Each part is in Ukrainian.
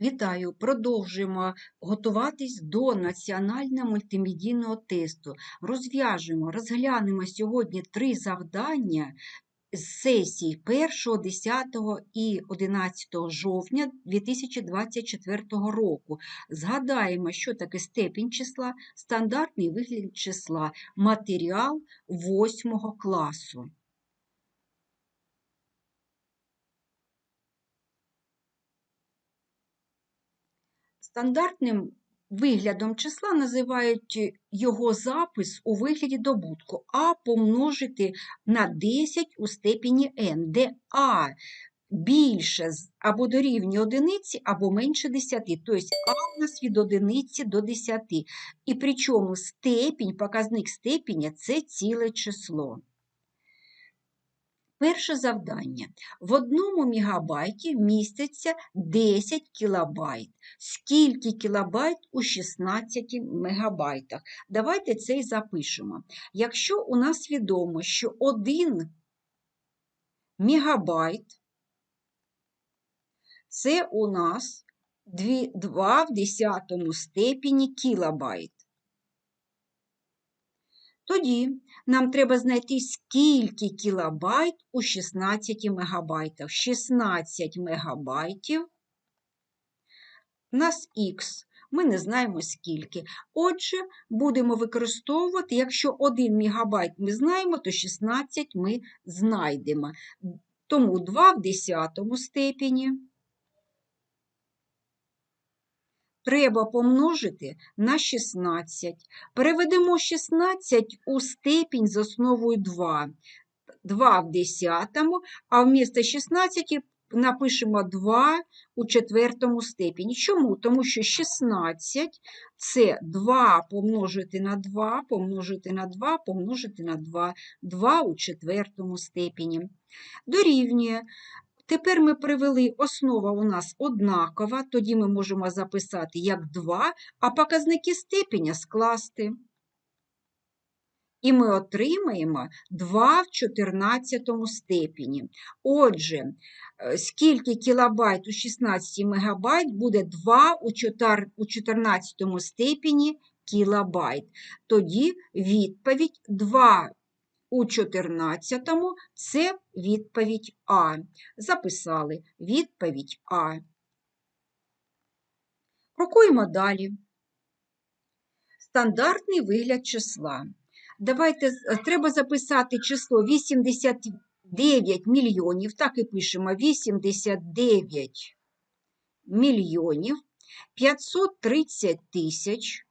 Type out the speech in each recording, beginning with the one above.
Вітаю! Продовжуємо готуватись до національного мультимедійного тесту. Розв'яжемо, розглянемо сьогодні три завдання з сесій 1, 10 і 11 жовтня 2024 року. Згадаємо, що таке степінь числа, стандартний вигляд числа, матеріал 8 класу. Стандартним виглядом числа називають його запис у вигляді добутку а помножити на 10 у степені n, де а більше або дорівнює одиниці, або менше 10. Тобто а у нас від одиниці до 10. І причому степінь, показник степеня це ціле число. Перше завдання. В одному мегабайті міститься 10 кілобайт. Скільки кілобайт у 16 мегабайтах? Давайте це і запишемо. Якщо у нас відомо, що 1 мегабайт це у нас 2 в 10 степені кілобайт. Тоді нам треба знайти, скільки кілобайт у 16 мегабайтах. 16 мегабайтів у нас х. Ми не знаємо скільки. Отже, будемо використовувати, якщо 1 мегабайт ми знаємо, то 16 ми знайдемо. Тому 2 в 10 степені. Треба помножити на 16. Переведемо 16 у степінь з основою 2. 2 в 10, а вмісто 16 напишемо 2 у четвертому степені. Чому? Тому що 16 це 2 помножити на 2, помножити на 2, помножити на 2, 2 у четвертому степені. Дорівнює Тепер ми привели основа у нас однакова, тоді ми можемо записати як 2, а показники степеня скласти. І ми отримаємо 2 в 14 степені. Отже, е, скільки кілобайт у 16 мегабайт буде 2 у 14 степені кілобайт. Тоді відповідь 2 у 14-му це відповідь А. Записали відповідь А. Крокуємо далі. Стандартний вигляд числа. Давайте треба записати число 89 мільйонів, так і пишемо 89 мільйонів 530 тисяч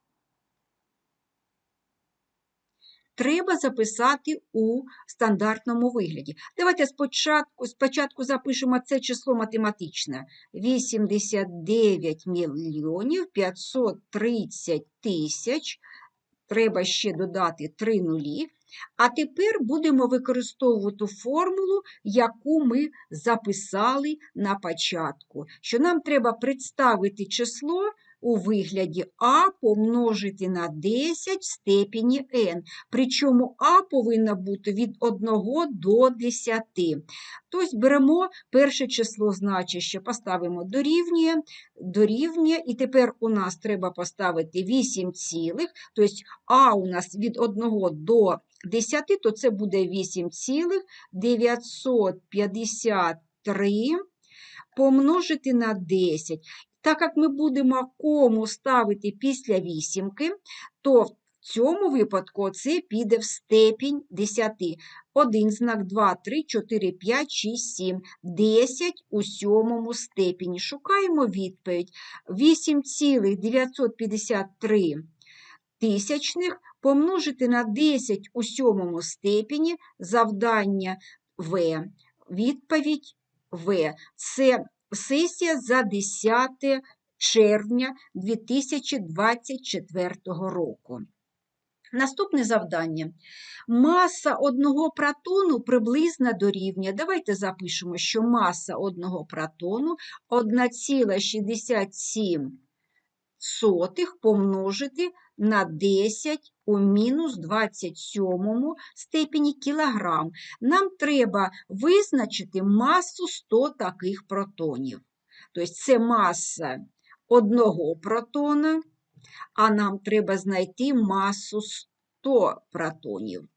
треба записати у стандартному вигляді. Давайте спочатку спочатку запишемо це число математичне. 89 мільйонів 530 тисяч. Треба ще додати 3 нулі. А тепер будемо використовувати формулу, яку ми записали на початку. Що нам треба представити число у вигляді А помножити на 10 в степені n. Причому А повинна бути від 1 до 10. Тобто беремо перше число значище, поставимо дорівнює, дорівнює, і тепер у нас треба поставити 8 цілих, тобто А у нас від 1 до 10, то це буде 8,953 помножити на 10. Так як ми будемо кому ставити після вісімки, то в цьому випадку це піде в степінь 10. 1 знак 2, 3, 4, 5, 6, 7, 10 у сьомому степені. Шукаємо відповідь. 8,953 тисячних помножити на 10 у сьомому степені завдання В. Відповідь В. Це Сесія за 10 червня 2024 року. Наступне завдання. Маса одного протону приблизно дорівнює. Давайте запишемо, що маса одного протону 1,67 помножити на 10 у мінус 27 степені кілограм. Нам треба визначити масу 100 таких протонів. Тобто це маса одного протона, а нам треба знайти масу 100 протонів.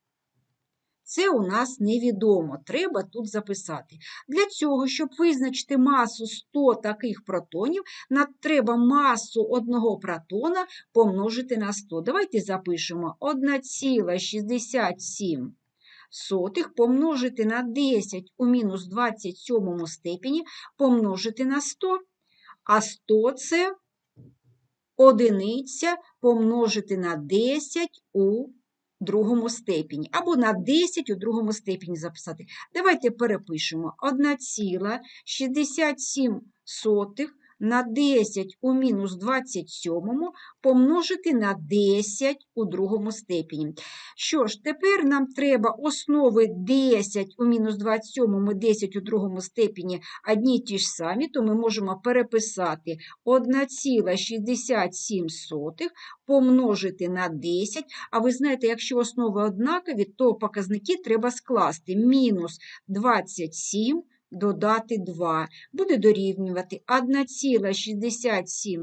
Це у нас невідомо, треба тут записати. Для цього, щоб визначити масу 100 таких протонів, нам треба масу одного протона помножити на 100. Давайте запишемо 1,67 сотих помножити на 10 у мінус 27 степені помножити на 100. А 100 – це одиниця помножити на 10 у другому степені, або на 10 у другому степені записати. Давайте перепишемо 1,67 на 10 у мінус 27 помножити на 10 у другому степені. Що ж, тепер нам треба основи 10 у мінус 27 і 10 у другому степені одні ті ж самі, то ми можемо переписати 1,67 помножити на 10. А ви знаєте, якщо основи однакові, то показники треба скласти. Мінус 27 додати 2. Буде дорівнювати 1,67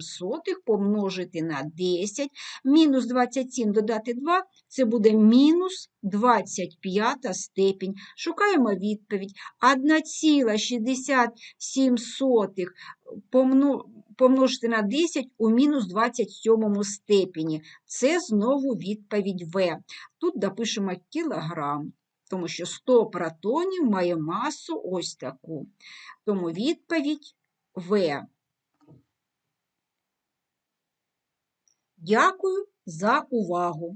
помножити на 10. Мінус 27 додати 2 – це буде мінус 25 степінь. Шукаємо відповідь. 1,67 помножити на 10 у мінус 27 степені. Це знову відповідь В. Тут допишемо кілограм, тому що 100 протонів має масу ось таку. Тому відповідь В. Дякую за увагу!